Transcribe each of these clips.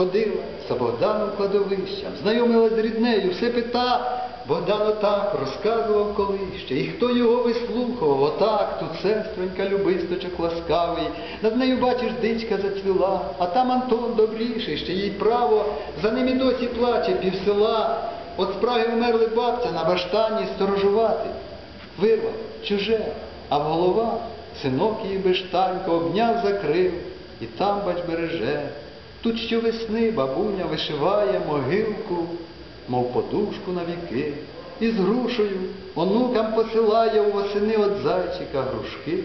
Ходила за Богданом кладовищем, знайомила з ріднею, все пита. Богдан отак розказував колись ще, і хто його вислухав, отак, тут сестронька любисточок ласкавий, над нею, бачиш, дичка зацвіла, а там Антон добріший, ще їй право, за ним і досі плаче півсела. От спраги вмерли бабця на баштані сторожувати. Вирвав чуже, а в голова синок її бештанько обняв, закрив, і там, бач, береже. Тут щовесни бабуня вишиває могилку, мов подушку на віки, і з грушею онукам посилає у восени от зайчика грушки.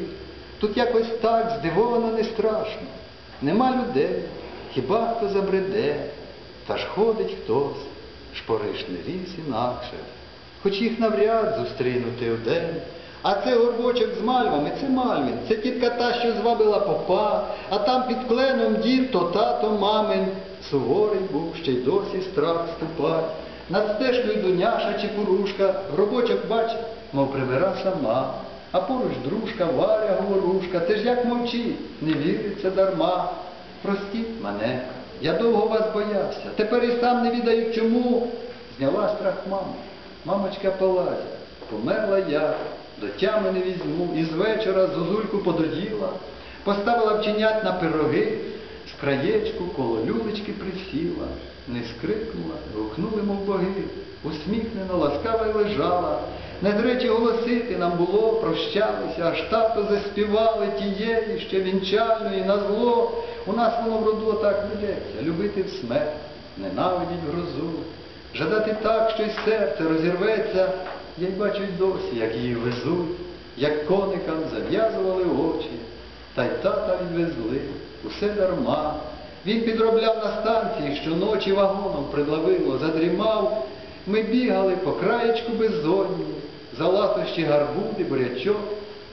Тут якось так здивовано не страшно. Нема людей, хіба хто забреде, та ж ходить хтось, шпориш не ріс інакше, хоч їх навряд зустрінути вдень. А це горбочок з мальвами, це мальвін, це тітка та, що звабила попа, а там під кленом дід, то тато мамин. Суворий був, ще й досі страх ступать. Над стежкою дуняша чи порушка, гробочок бач, мов прибира сама. А поруч дружка, Варя, говорушка, ти ж як мовчить, не віриться дарма. Простіть мене, я довго вас боявся, тепер і сам не відаю чому. Зняла страх мама, мамочка Палазя, померла я, до тями не візьму, і з вечора зозульку пододіла, поставила вченят на пироги, з краєчку коло люлечки присіла, не скрикнула, гукнули, мов боги, усміхнена, ласкава й лежала. Не речі голосити нам було, прощалися, аж тато заспівали тієї ще вінчальної на зло. У нас воно в роду так ведеться, любити в смерть, ненавидіть грозу, жадати так, що й серце розірветься, я й бачу й досі, як її везуть, як коникам зав'язували очі, та й тата відвезли, усе дарма. Він підробляв на станції, щоночі вагоном придлавило, задрімав. Ми бігали по краєчку беззонні, за ласощі гарбуди, бурячок.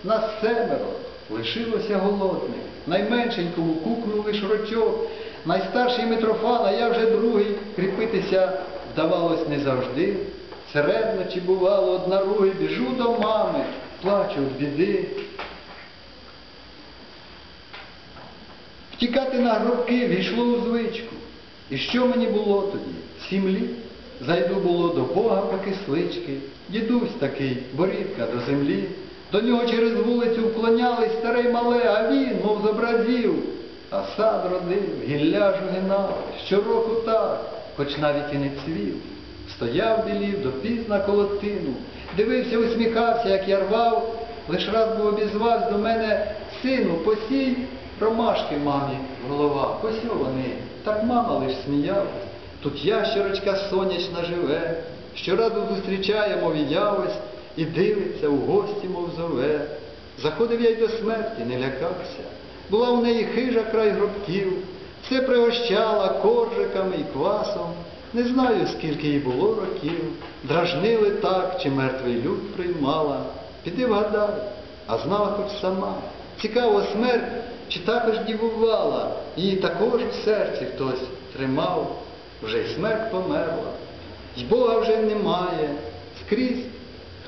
Нас семеро лишилося голодних. Найменшенькому кукнув лиш рочок. Найстарший Митрофан, а я вже другий, кріпитися вдавалось не завжди. Середночі бувало однаруги, біжу до мами, плачу від біди. Втікати на гробки війшло у звичку. І що мені було тоді? Сім літ. Зайду було до Бога по кислички. Дідусь такий, борідка до землі. До нього через вулицю вклонялись старе й мале, а він, мов зобразів. А сад родив, гілля жугинав, щороку так, хоч навіть і не цвів. Стояв білів допізна колотину, дивився, усміхався, як я рвав, лиш раз був обізвався до мене, сину, посій ромашки мамі в голова, вони. Так мама лиш сміялась. Тут ящерочка сонячна живе, щоразу зустрічає, мов явось, і дивиться у гості, мов зове. Заходив я й до смерті, не лякався. Була у неї хижа край гробків, все пригощала коржиками і квасом. Не знаю, скільки їй було років, дражнили так, чи мертвий люд приймала. Піди вгадай, а знала хоч сама. Цікаво, смерть чи також дівувала, її також в серці хтось тримав, вже й смерть померла, й Бога вже немає, скрізь,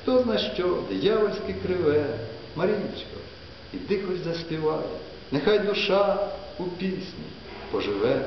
хто зна що, диявольське криве, Марічко, іди хоч заспівай, нехай душа у пісні поживе.